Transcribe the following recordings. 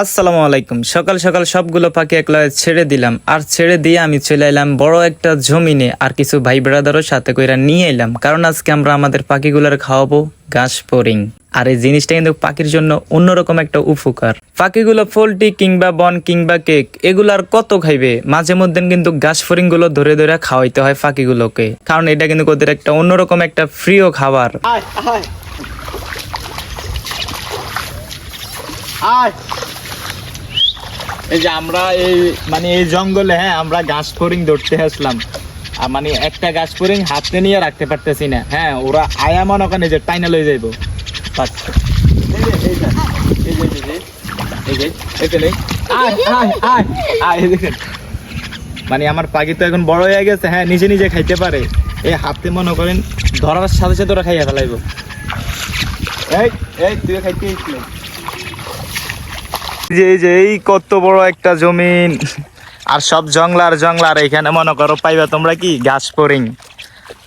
আসসালামু আলাইকুম। সকাল সকাল সবগুলো পাখি একলা ছেড়ে দিলাম। আর ছেড়ে দিয়ে আমি চলে এলাম বড় একটা জমিনে। আর কিছু ভাই ব্রাদারও সাথে কইরা নিয়ে এলাম। কারণ আজকে আমরা আমাদের পাখিগুলোর খাওয়াবো ঘাস ফরিং আর এই জিনিসটা কিন্তু পাখির জন্য অন্যরকম একটা উপকার। পাখিগুলো পোল্ট্রি কিংবা বন কিংবা কেক এগুলো আর কত খাইবে? মাঝে মধ্যে কিন্তু ঘাস ফরিংগুলো ধরে ধরে খাওয়াইতে হয় পাখিগুলোকে। কারণ এটা কিন্তু ওদের একটা অন্যরকম একটা প্রিয় খাবার। আয়। এই যে আমরা এই মানে এই জঙ্গলে হ্যাঁ আমরা গাছ ফরিং ধরতে আসলাম। আর মানে একটা গাছ ফরিং হাতে নিয়ে রাখতে পারতেছি না। হ্যাঁ ওরা আয়া মনে ওখানে যে টাইনা লয়ে যাইবো। মানে আমার পাখি তো এখন বড় হয়ে গেছে হ্যাঁ নিজে নিজে খাইতে পারে। এই হাতে মনে করেন ধরার সাথে সাথে ওরা খাইয়া ফেলাইবো। এই এই তুই খাইতে যে যে, এই কত বড় একটা জমিন। আর সব জংলার জংলার এখানে, মনে করো, পাইবা তোমরা কি? ঘাস পরিং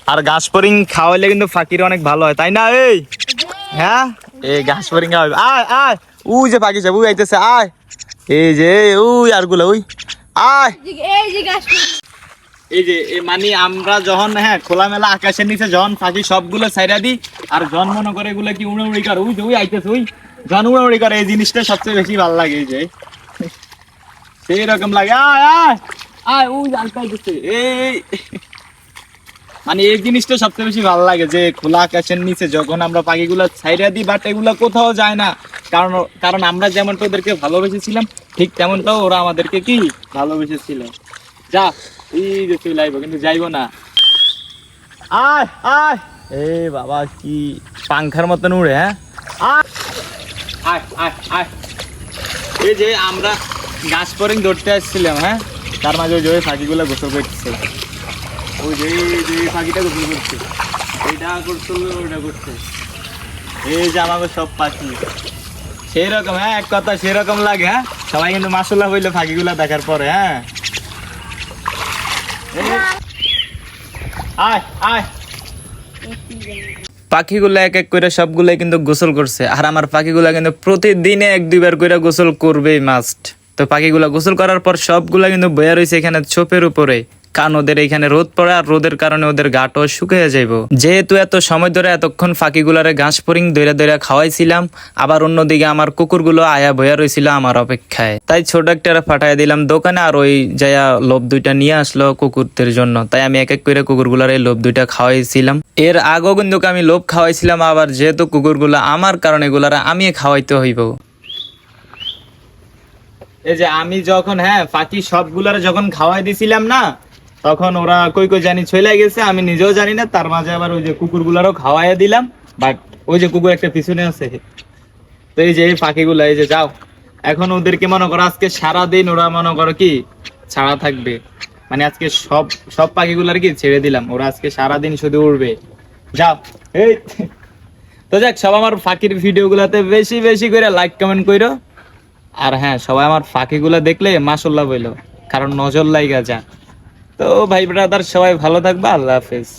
আর ঘাস পরিং খাওয়াইলে কিন্তু ফাঁকির অনেক ভালো হয়, তাই না? এই হ্যাঁ? এই ঘাস পরিং খাওয়াইবে আয় আয়। উ যে পাখি যাব আইতেছে, আয়। এই যে উই, আরগুলো, উই। আয়। এই যে মানে আমরা যখন হ্যাঁ খোলামেলা আকাশের নিচে যখন থাকি, সবগুলো সাইডা দিই, আর জন মনে করে এগুলো কি উড়ে উড়ি করে ওই যে আইতেছে ওই জন উড়ে উড়ি করে, এই জিনিসটা সবচেয়ে বেশি ভালো লাগে, এই যে। সেই রকম লাগে, আয় আয় আয় ওই আইতেছে, এই। মানে এই জিনিসটা সবচেয়ে বেশি ভালো লাগে, যে খোলা আকাশের নিচে যখন আমরা পাখিগুলো ছাইরা দিই বাট এগুলো কোথাও যায় না। কারণ কারণ আমরা যেমনটা ওদেরকে ভালোবেসেছিলাম, ঠিক তেমনটাও ওরা আমাদেরকে কি ভালোবেসেছিল। যা। এই যে চলে আইবো কিন্তু যাইবো না। আয় আয়। এ বাবা কি পাংখার মতন উড়ে হ্যাঁ? আয়। আয় আয় এই যে আমরা গাছ পরিং ধরতে আসছিলাম হ্যাঁ? তার মাঝে ওই যে পাখিগুলো গোসল করতেছে। ওই যে যে পাখিটা গোসল করছে। এইটা করছিল ওইটা করছে। এই যে আমাকে সব পাখি। সেই রকম হ্যাঁ এক কথা সেরকম লাগে হ্যাঁ? সবাই কিন্তু মাসুল্লাহ হইল পাখিগুলো দেখার পরে হ্যাঁ? আয় পাখিগুলো এক এক করে সবগুলাই কিন্তু গোসল করছে। আর আমার পাখিগুলা কিন্তু প্রতিদিনে এক দুইবার করে গোসল করবেই মাস্ট তো পাখিগুলা গোসল করার পর সবগুলা কিন্তু বয়া রয়েছে এখানে ছোপের উপরে। কারণ ওদের এখানে রোদ পড়ে আর রোদের কারণে ওদের গাটাও শুকিয়ে যাইব। যেহেতু এত সময় ধরে এতক্ষণ ফাঁকিগুলারে ঘাস পরিং দইরা দইরা খাওয়াইছিলাম, আবার অন্যদিকে আমার কুকুরগুলো আয়া বয়া রয়েছিল আমার অপেক্ষায়। তাই ছোট একটা ফাটাই দিলাম দোকানে আর ওই যাইয়া লোভ দুইটা নিয়ে আসলো কুকুরদের জন্য। তাই আমি এক এক করে কুকুরগুলার এই লোভ দুইটা খাওয়াইছিলাম। এর আগেও কিন্তু আমি লোভ খাওয়াইছিলাম, আবার যেহেতু কুকুরগুলো আমার কারণে এগুলারা আমি খাওয়াইতে হইব। এই যে আমি যখন হ্যাঁ পাখি সবগুলার যখন খাওয়াই দিছিলাম না তখন ওরা কই কই জানি চলে গেছে, আমি নিজেও জানি না, তার মাঝে আবার ওই যে কুকুরগুলারও খাওয়াইয়া দিলাম বাট ওই যে কুকুর একটা পিছনে আছে। তো এই যে এই পাখিগুলো, এই যে যাও। এখন ওদেরকে মনে করো আজকে সারা দিন ওরা মনে করো কি, ছাড়া থাকবে। মানে আজকে সব সব পাখিগুলার কি ছেড়ে দিলাম, ওরা আজকে সারা দিন শুধু উড়বে। যাও। এই, তো যাক, সব আমার ফাঁকির ভিডিওগুলোতে বেশি বেশি করে লাইক কমেন্ট করো আর হ্যাঁ সবাই আমার ফাঁকিগুলো দেখলে মাসাল্লাহ বইলো, কারণ নজর লাইগা যা তো ভাই ব্রাদার সবাই ভালো থাকবা আল্লাহ হাফেজ।